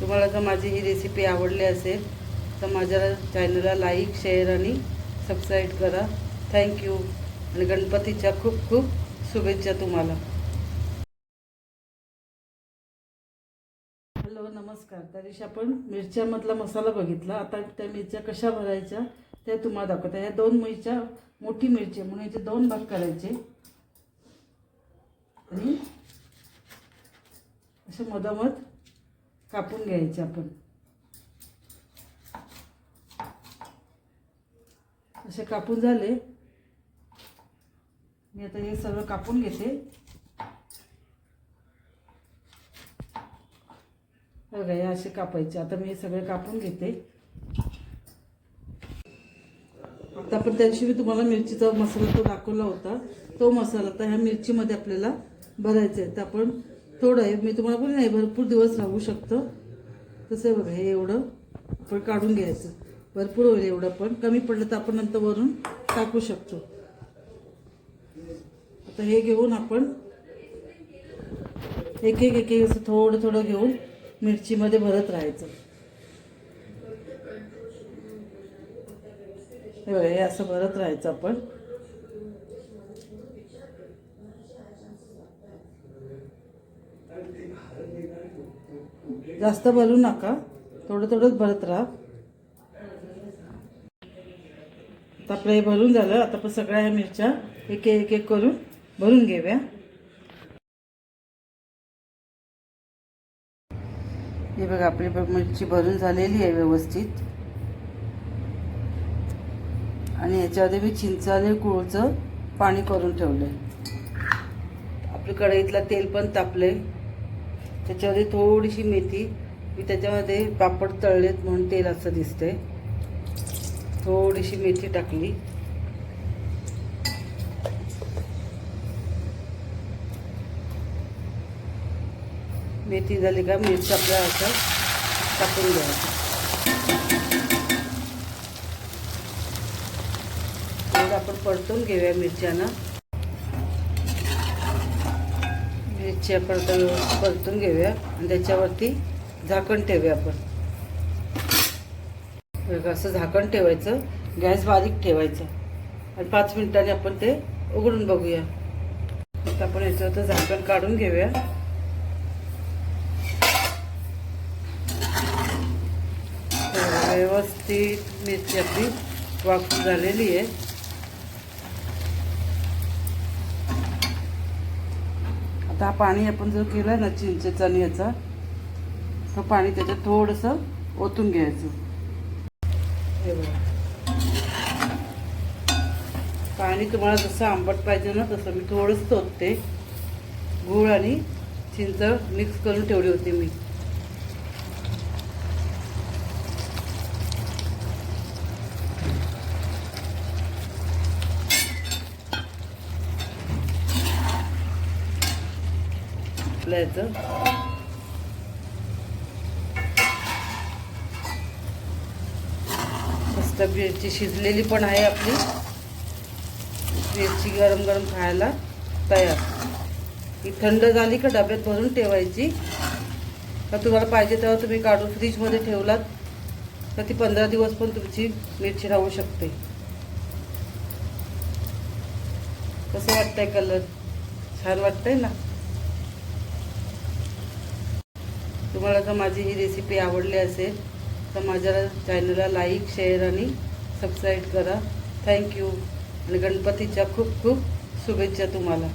तुम्हाला जर माझी ही रेसिपी आवडली असेल तर माझ्या चॅनलला लाईक शेअर आणि सबस्क्राईब करा. थँक्यू आणि गणपतीच्या खूप खूप शुभेच्छा तुम्हाला. हॅलो नमस्कार. त्या दिवशी आपण मिरच्यामधला मसाला बघितला. आता त्या मिरच्या कशा भरायच्या त्या तुम्हाला दाखवता. ह्या दोन मिरच्या मोठी मिरची म्हणून याचे दोन भाग करायचे. आणि असे मधामध कापून घ्यायचे आपण. असे कापून झाले. मी आता हे सगळं कापून घेते. बघा हे असे कापायचे. आता मी हे सगळे कापून घेते. आता आपण त्या दिवशी मी तुम्हाला मिरचीचा मसाला तो दाखवला होता. तो मसाला आता ह्या मिरचीमध्ये आपल्याला भरायचा आहे. तर आपण थोडं आहे. मी तुम्हाला बोलले नाही भरपूर दिवस राहू शकतं. तसं बघा हे एवढं आपण काढून घ्यायचं. भरपूर होईल एवढं पण. कमी पडलं तर आपण नंतर वरून टाकू शकतो. आता हे घेऊन आपण एक एक एक एक असं थोडं थोडं घेऊन मिरचीमध्ये भरत राहायचं. हे बघा हे असं भरत राहायचं आपण. जास्त भरू नका. थोडं थोडंच भरत राहा. आता आपलं हे भरून झालं. आता पण सगळ्या ह्या मिरच्या एक एक एक करून भरून घेऊया. हे बघा आपली मिरची भरून झालेली आहे व्यवस्थित. आणि याच्यामध्ये मी चिंचाले कुळचं पाणी करून ठेवलं आहे आपल्या कढईतलं तेल पण तापले त्याच्यामध्ये थोडीशी मेथी मी त्याच्यामध्ये पापड तळलेत म्हणून तेल असं दिसतंय. थोडीशी मेथी टाकली. मेथी झाली का? मिरची आपल्या असं टाकून द्यायचं आपण परतून घेऊया मिरच्यांना. मिरची आपण आता व्यवस्थित परतून घेऊया आणि त्याच्यावरती झाकण ठेवूया आपण. असं झाकण ठेवायचं गॅस बारीक ठेवायचा. आणि पाच मिनिटांनी आपण ते उघडून बघूया. आता आपण याच्यावर झाकण काढून घेऊया. व्यवस्थित मिरची आपली वाफ झालेली आहे. आता हा पाणी आपण जर केलं ना चिंचेचा आणि याचा तर पाणी त्याच्यात थोडंसं ओतून घ्यायचं. हे बघा. पाणी तुम्हाला जसं आंबट पाहिजे ना तसं मी थोडंसं ओतते. गूळ आणि चिंच मिक्स करून ठेवली होती मी. आपल्या याचं मस्त मिरची शिजलेली पण आहे आपली. मिरची गरम गरम खायला तयार. ही थंड झाली का डब्यात भरून ठेवायची? का तुम्हाला पाहिजे तेव्हा तुम्ही काढून फ्रीजमध्ये ठेवलात तर ती पंधरा दिवस पण तुमची मिरची राहू शकते. कसं वाटतंय कलर छान वाटतंय ना? तुम्हाला जर माझी ही रेसिपी आवडली असेल तर माझ्या चॅनलला लाईक शेअर आणि सबस्क्राईब करा. थँक्यू आणि गणपतीच्या खूप खूप शुभेच्छा तुम्हाला.